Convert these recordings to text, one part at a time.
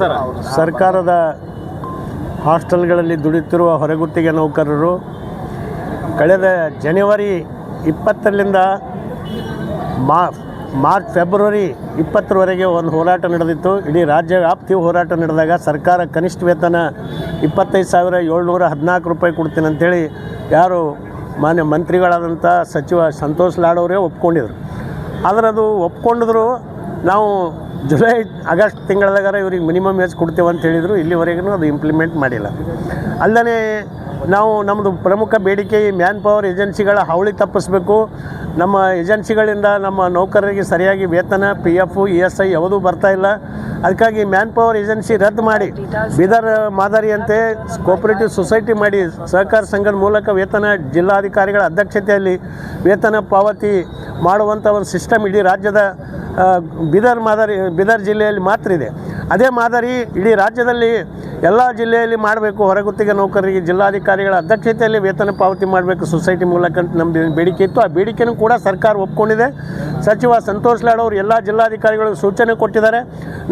Sir? ಸರ್ಕಾರದ ಹಾಸ್ಟೆಲ್ಗಳಲ್ಲಿ ದುಡಿಯುತ್ತಿರುವ ಹೊರಗುತ್ತಿಗೆ ನೌಕರರು ಕಳೆದ ಜನವರಿ ಇಪ್ಪತ್ತರಿಂದ ಮಾರ್ಚ್, ಫೆಬ್ರವರಿ ಇಪ್ಪತ್ತರವರೆಗೆ ಒಂದು ಹೋರಾಟ ನಡೆದಿತ್ತು. ಇಡೀ ರಾಜ್ಯ ವ್ಯಾಪ್ತಿ ಹೋರಾಟ ನಡೆದಾಗ ಸರ್ಕಾರ ಕನಿಷ್ಠ ವೇತನ ಇಪ್ಪತ್ತೈದು ಸಾವಿರ ಏಳ್ನೂರ ಹದಿನಾಲ್ಕು ರೂಪಾಯಿ ಕೊಡ್ತೀನಿ ಅಂಥೇಳಿ ಯಾರು ಮಾನ್ಯ ಮಂತ್ರಿಗಳಾದಂಥ ಸಚಿವ ಸಂತೋಷ್ ಲಾಡವರೇ ಒಪ್ಕೊಂಡಿದ್ರು. ಆದರೆ ಅದು ಒಪ್ಕೊಂಡಿದ್ರು ನಾವು ಜುಲೈ ಆಗಸ್ಟ್ ತಿಂಗಳದಾಗಾರ ಇವ್ರಿಗೆ ಮಿನಿಮಮ್ ಏಜ್ ಕೊಡ್ತೇವೆ ಅಂತ ಹೇಳಿದರು. ಇಲ್ಲಿವರೆಗೂ ಅದು ಇಂಪ್ಲಿಮೆಂಟ್ ಮಾಡಿಲ್ಲ. ಅಲ್ಲದೆ ನಾವು ನಮ್ಮದು ಪ್ರಮುಖ ಬೇಡಿಕೆ ಈ ಮ್ಯಾನ್ ಪವರ್ ಏಜೆನ್ಸಿಗಳ ಹಾವಳಿ ತಪ್ಪಿಸ್ಬೇಕು. ನಮ್ಮ ಏಜೆನ್ಸಿಗಳಿಂದ ನಮ್ಮ ನೌಕರರಿಗೆ ಸರಿಯಾಗಿ ವೇತನ P F E S I ಯಾವುದೂ ಬರ್ತಾ ಇಲ್ಲ. ಅದಕ್ಕಾಗಿ ಮ್ಯಾನ್ ಪವರ್ ಏಜೆನ್ಸಿ ರದ್ದು ಮಾಡಿ. ಬೀದರ್ ಮಾದರಿಯಂತೆ ಕೋಪರೇಟಿವ್ ಸೊಸೈಟಿ ಮಾಡಿ ಸಹಕಾರ ಸಂಘದ ಮೂಲಕ ವೇತನ ಜಿಲ್ಲಾಧಿಕಾರಿಗಳ ಅಧ್ಯಕ್ಷತೆಯಲ್ಲಿ ವೇತನ ಪಾವತಿ ಮಾಡುವಂಥ ಒಂದು ಸಿಸ್ಟಮ್ ಇಡೀ ರಾಜ್ಯದ ಬೀದರ್ ಮಾದರಿ, ಬೀದರ್ ಜಿಲ್ಲೆಯಲ್ಲಿ ಮಾತ್ರ ಇದೆ. ಅದೇ ಮಾದರಿ ಇಡೀ ರಾಜ್ಯದಲ್ಲಿ ಎಲ್ಲ ಜಿಲ್ಲೆಯಲ್ಲಿ ಮಾಡಬೇಕು. ಹೊರಗುತ್ತಿಗೆ ನೌಕರರಿಗೆ, ಜಿಲ್ಲಾಧಿಕಾರಿಗಳ ಅಧ್ಯಕ್ಷತೆಯಲ್ಲಿ ವೇತನ ಪಾವತಿ ಮಾಡಬೇಕು. ಸೊಸೈಟಿ ಮೂಲಕ ಅಂತ ನಮ್ಮದು ಬೇಡಿಕೆ ಇತ್ತು. ಆ ಬೇಡಿಕೆನೂ ಕೂಡ ಸರ್ಕಾರ ಒಪ್ಕೊಂಡಿದೆ. ಸಚಿವ ಸಂತೋಷ್ ಲಾಡ್ ಅವರು ಎಲ್ಲ ಜಿಲ್ಲಾಧಿಕಾರಿಗಳಿಗೆ ಸೂಚನೆ ಕೊಟ್ಟಿದ್ದಾರೆ.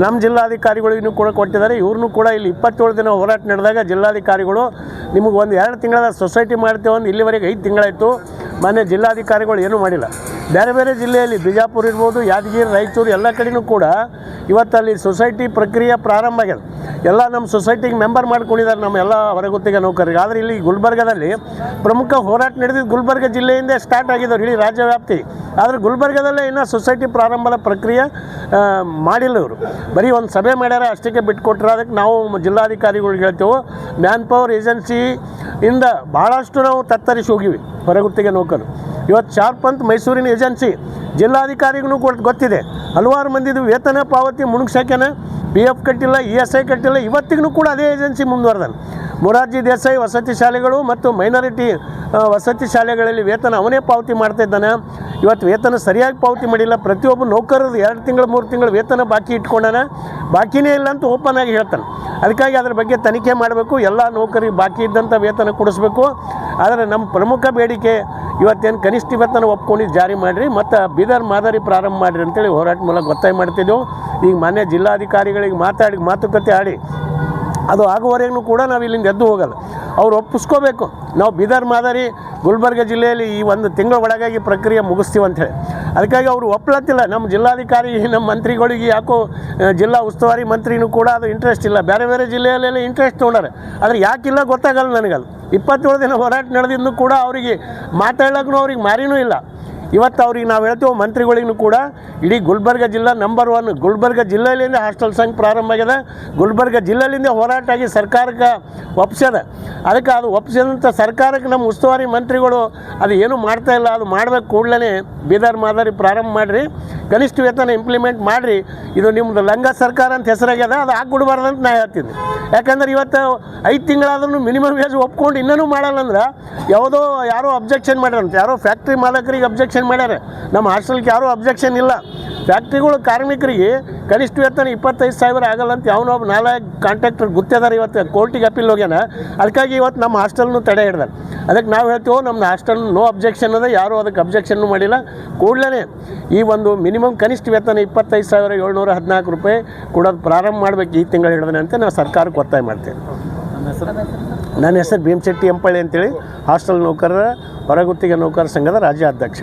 ನಮ್ಮ ಜಿಲ್ಲಾಧಿಕಾರಿಗಳಿಗೂ ಕೂಡ ಕೊಟ್ಟಿದ್ದಾರೆ. ಇವ್ರನ್ನೂ ಕೂಡ ಇಲ್ಲಿ ಇಪ್ಪತ್ತೇಳು ದಿನ ಹೋರಾಟ ನಡೆದಾಗ ಜಿಲ್ಲಾಧಿಕಾರಿಗಳು ನಿಮಗೆ ಒಂದು ಎರಡು ತಿಂಗಳ ಸೊಸೈಟಿ ಮಾಡ್ತೇವೆ ಒಂದು ಇಲ್ಲಿವರೆಗೆ ಐದು ತಿಂಗಳಾಯಿತು. ಮಾನ್ಯ ಜಿಲ್ಲಾಧಿಕಾರಿಗಳು ಏನೂ ಮಾಡಿಲ್ಲ. ಬೇರೆ ಬೇರೆ ಜಿಲ್ಲೆಯಲ್ಲಿ ಬಿಜಾಪುರ ಇರ್ಬೋದು, ಯಾದಗಿರಿ, ರಾಯಚೂರು ಎಲ್ಲ ಕಡೆನೂ ಕೂಡ ಇವತ್ತಲ್ಲಿ ಸೊಸೈಟಿ ಪ್ರಕ್ರಿಯೆ ಪ್ರಾರಂಭ ಆಗ್ಯದ ಎಲ್ಲ ನಮ್ಮ ಸೊಸೈಟಿಗೆ ಮೆಂಬರ್ ಮಾಡ್ಕೊಂಡಿದ್ದಾರೆ ನಮ್ಮ ಎಲ್ಲ ಹೊರಗುತ್ತಿಗೆ ನೌಕರರಿಗೆ. ಆದರೆ ಇಲ್ಲಿ ಗುಲ್ಬರ್ಗದಲ್ಲಿ ಪ್ರಮುಖ ಹೋರಾಟ ನಡೆದಿದ್ದು ಗುಲ್ಬರ್ಗ ಜಿಲ್ಲೆಯಿಂದ ಸ್ಟಾರ್ಟ್ ಆಗಿದ್ದವ್ರು ಇಡೀ ರಾಜ್ಯ ವ್ಯಾಪ್ತಿ. ಆದರೆ ಗುಲ್ಬರ್ಗದಲ್ಲೇ ಇನ್ನೂ ಸೊಸೈಟಿ ಪ್ರಾರಂಭದ ಪ್ರಕ್ರಿಯೆ ಮಾಡಿಲ್ಲ ಇವರು. ಬರೀ ಒಂದು ಸಭೆ ಮಾಡ್ಯಾರ, ಅಷ್ಟಕ್ಕೆ ಬಿಟ್ಕೊಟ್ರೆ. ಅದಕ್ಕೆ ನಾವು ಜಿಲ್ಲಾಧಿಕಾರಿಗಳಿಗೆ ಹೇಳ್ತೇವೆ, ಮ್ಯಾನ್ ಪವರ್ ಏಜೆನ್ಸಿ ಇಂದ ಭಾಳಷ್ಟು ನಾವು ತತ್ತರಿಸಿ ಹೋಗಿವಿ ಹೊರಗುತ್ತಿಗೆ ನೌಕರು. ಇವತ್ತು ಶಾರ್ಪ್ ಅಂತ ಮೈಸೂರಿನ ಏಜೆನ್ಸಿ ಜಿಲ್ಲಾಧಿಕಾರಿಗೂ ಕೂಡ ಗೊತ್ತಿದೆ. ಹಲವಾರು ಮಂದಿದು ವೇತನ ಪಾವತಿ ಮುಣುಗ್ಸಕ್ಕೆನ ಪಿ ಎಫ್ ಕಟ್ಟಿಲ್ಲ ಇ ಎಸ್ ಐ ಕಟ್ಟಿಲ್ಲ, ಇವತ್ತಿಗೂ ಕೂಡ ಅದೇ ಏಜೆನ್ಸಿ ಮುಂದುವರೆದಾನೆ. ಮೊರಾರ್ಜಿ ದೇಸಾಯಿ ವಸತಿ ಶಾಲೆಗಳು ಮತ್ತು ಮೈನಾರಿಟಿ ವಸತಿ ಶಾಲೆಗಳಲ್ಲಿ ವೇತನ ಅವನೇ ಪಾವತಿ ಮಾಡ್ತಾ ಇದ್ದಾನೆ. ಇವತ್ತು ವೇತನ ಸರಿಯಾಗಿ ಪಾವತಿ ಮಾಡಿಲ್ಲ. ಪ್ರತಿಯೊಬ್ಬ ನೌಕರರು ಎರಡು ತಿಂಗಳು, ಮೂರು ತಿಂಗಳು ವೇತನ ಬಾಕಿ ಇಟ್ಕೊಂಡಾನೆ. ಬಾಕಿನೇ ಇಲ್ಲ ಅಂತ ಓಪನ್ ಆಗಿ ಹೇಳ್ತಾನೆ. ಅದಕ್ಕಾಗಿ ಅದರ ಬಗ್ಗೆ ತನಿಖೆ ಮಾಡಬೇಕು. ಎಲ್ಲ ನೌಕರಿ ಬಾಕಿ ಇದ್ದಂಥ ವೇತನ ಕೊಡಿಸ್ಬೇಕು. ಆದರೆ ನಮ್ಮ ಪ್ರಮುಖ ಬೇಡಿಕೆ ಇವತ್ತೇನು ಕನಿಷ್ಠ ವೇತನ ಒಪ್ಕೊಂಡು ಜಾರಿ ಮಾಡಿರಿ, ಮತ್ತು ಬೀದರ್ ಮಾದರಿ ಪ್ರಾರಂಭ ಮಾಡಿರಿ ಅಂತೇಳಿ ಹೋರಾಟ ಮೂಲಕ ಒತ್ತಾಯ ಮಾಡ್ತಿದ್ದೆವು. ಈಗ ಮಾನ್ಯ ಜಿಲ್ಲಾಧಿಕಾರಿಗಳಿಗೆ ಮಾತಾಡಿ ಮಾತುಕತೆ ಆಡಿ ಅದು ಆಗುವವರೆಗೂ ಕೂಡ ನಾವು ಇಲ್ಲಿಂದ ಎದ್ದು ಹೋಗಲ್ಲ. ಅವ್ರು ಒಪ್ಪಿಸ್ಕೋಬೇಕು. ನಾವು ಬೀದರ್ ಮಾದರಿ, ಗುಲ್ಬರ್ಗ ಜಿಲ್ಲೆಯಲ್ಲಿ ಈ ಒಂದು ತಿಂಗಳ ಒಳಗಾಗಿ ಪ್ರಕ್ರಿಯೆ ಮುಗಿಸ್ತೀವಿ ಅಂಥೇಳಿ ಅದಕ್ಕಾಗಿ ಅವರು ಒಪ್ಲತ್ತಿಲ್ಲ. ನಮ್ಮ ಜಿಲ್ಲಾಧಿಕಾರಿ, ನಮ್ಮ ಮಂತ್ರಿಗಳಿಗೆ ಯಾಕೋ ಜಿಲ್ಲಾ ಉಸ್ತುವಾರಿ ಮಂತ್ರಿನೂ ಕೂಡ ಅದು ಇಂಟ್ರೆಸ್ಟ್ ಇಲ್ಲ. ಬೇರೆ ಬೇರೆ ಜಿಲ್ಲೆಯಲ್ಲೆಲ್ಲ ಇಂಟ್ರೆಸ್ಟ್ ತೊಗೊಂಡಾರೆ. ಆದರೆ ಯಾಕಿಲ್ಲ ಗೊತ್ತಾಗಲ್ಲ ನನಗದು. ಇಪ್ಪತ್ತೇಳು ದಿನ ಹೋರಾಟ ನಡೆದಿದ್ದು ಕೂಡ ಅವರಿಗೆ ಮಾತಾಡ್ಲಕ್ಕೂ ಅವ್ರಿಗೆ ಮಾರಿನೂ ಇಲ್ಲ. ಇವತ್ತು ಅವ್ರಿಗೆ ನಾವು ಹೇಳ್ತೀವಿ ಮಂತ್ರಿಗಳಿಗೂ ಕೂಡ ಇಡೀ ಗುಲ್ಬರ್ಗ ಜಿಲ್ಲಾ ನಂಬರ್ ಒನ್ ಗುಲ್ಬರ್ಗ ಜಿಲ್ಲೆಯಲ್ಲಿಂದ ಹಾಸ್ಟೆಲ್ ಸಂಘ ಪ್ರಾರಂಭ ಆಗ್ಯದ ಗುಲ್ಬರ್ಗ ಜಿಲ್ಲೆಯಿಂದ ಹೋರಾಟ ಆಗಿ ಸರ್ಕಾರಕ್ಕೆ ಒಪ್ಸ್ಯದ. ಅದಕ್ಕೆ ಅದು ಒಪ್ಸಿದಂಥ ಸರ್ಕಾರಕ್ಕೆ ನಮ್ಮ ಉಸ್ತುವಾರಿ ಮಂತ್ರಿಗಳು ಅದು ಏನೂ ಮಾಡ್ತಾ ಇಲ್ಲ, ಅದು ಮಾಡಬೇಕು ಕೂಡಲೇ ಬೀದರ್ ಮಾದರಿ ಪ್ರಾರಂಭ ಮಾಡಿರಿ. ಕನಿಷ್ಠ ವೇತನ ಇಂಪ್ಲಿಮೆಂಟ್ ಮಾಡಿರಿ. ಇದು ನಿಮ್ಮದು ಲಂಗ ಸರ್ಕಾರ ಅಂತ ಹೆಸರಾಗ್ಯದ, ಅದು ಹಾಕ್ಬಿಡ್ಬಾರ್ದು ಅಂತ ನಾ ಹೇಳ್ತೀನಿ. ಯಾಕಂದ್ರೆ ಇವತ್ತು ಐದು ತಿಂಗಳಾದ್ರೂ ಮಿನಿಮಮ್ ವೇಜ್ ಒಪ್ಕೊಂಡು ಇನ್ನೂ ಮಾಡಲ್ಲ ಅಂದ್ರೆ ಯಾವುದೋ ಯಾರೋ ಅಬ್ಜೆಕ್ಷನ್ ಮಾಡ್ಯಾರಂತೆ. ಯಾರೋ ಫ್ಯಾಕ್ಟ್ರಿ ಮಾಲಕರಿಗೆ ಅಬ್ಜೆಕ್ಷನ್ ಮಾಡ್ಯಾರ. ನಮ್ಮ ಹಾಸ್ಟೆಲ್ಗೆ ಯಾರೂ ಅಬ್ಜೆಕ್ಷನ್ ಇಲ್ಲ. ಫ್ಯಾಕ್ಟ್ರಿಗಳು ಕಾರ್ಮಿಕರಿಗೆ ಕನಿಷ್ಠ ವೇತನ ಇಪ್ಪತ್ತೈದು ಸಾವಿರ ಆಗಲ್ಲ ಅಂತ ಯಾವನೋ ಒಬ್ಬ ನಾಲ್ಕು ಕಾಂಟ್ರಾಕ್ಟರ್ ಗೊತ್ತಿದ್ದಾರೆ ಇವತ್ತು ಕೋರ್ಟಿಗೆ ಅಪೀಲ್ ಹೋಗ್ಯಾನ. ಅದಕ್ಕಾಗಿ ಇವತ್ತು ನಮ್ಮ ಹಾಸ್ಟೆಲ್ನು ತಡೆ ಹಿಡ್ದಾರೆ ಅದಕ್ಕೆ ನಾವು ಹೇಳ್ತೀವೋ ನಮ್ಮ ಹಾಸ್ಟೆಲ್ ನೋ ಅಬ್ಜೆಕ್ಷನ್ ಅದ ಯಾರೂ ಅದಕ್ಕೆ ಅಬ್ಜೆಕ್ಷನ್ನು ಮಾಡಿಲ್ಲ. ಕೂಡಲೇ ಈ ಒಂದು ಮಿನಿಮಮ್ ಕನಿಷ್ಠ ವೇತನ ಇಪ್ಪತ್ತೈದು ಸಾವಿರ ಏಳ್ನೂರ ಹದಿನಾಲ್ಕು ರೂಪಾಯಿ ಕೊಡೋದು ಪ್ರಾರಂಭ ಮಾಡಬೇಕು ಈ ತಿಂಗಳು ಹಿಡಿದ್ರೆ ಅಂತ ನಾವು ಸರ್ಕಾರಕ್ಕೆ ಒತ್ತಾಯ ಮಾಡ್ತೇವೆ. ನನ್ನ ಹೆಸರು? ನನ್ನ ಹೆಸರು ಭೀಮಶೆಟ್ಟಿ ಎಂಪಳ್ಳಿ ಅಂತೇಳಿ. ಹಾಸ್ಟೆಲ್ ನೌಕರರ ಹೊರಗುತ್ತಿಗೆ ನೌಕರ ಸಂಘದ ರಾಜ್ಯ ಅಧ್ಯಕ್ಷ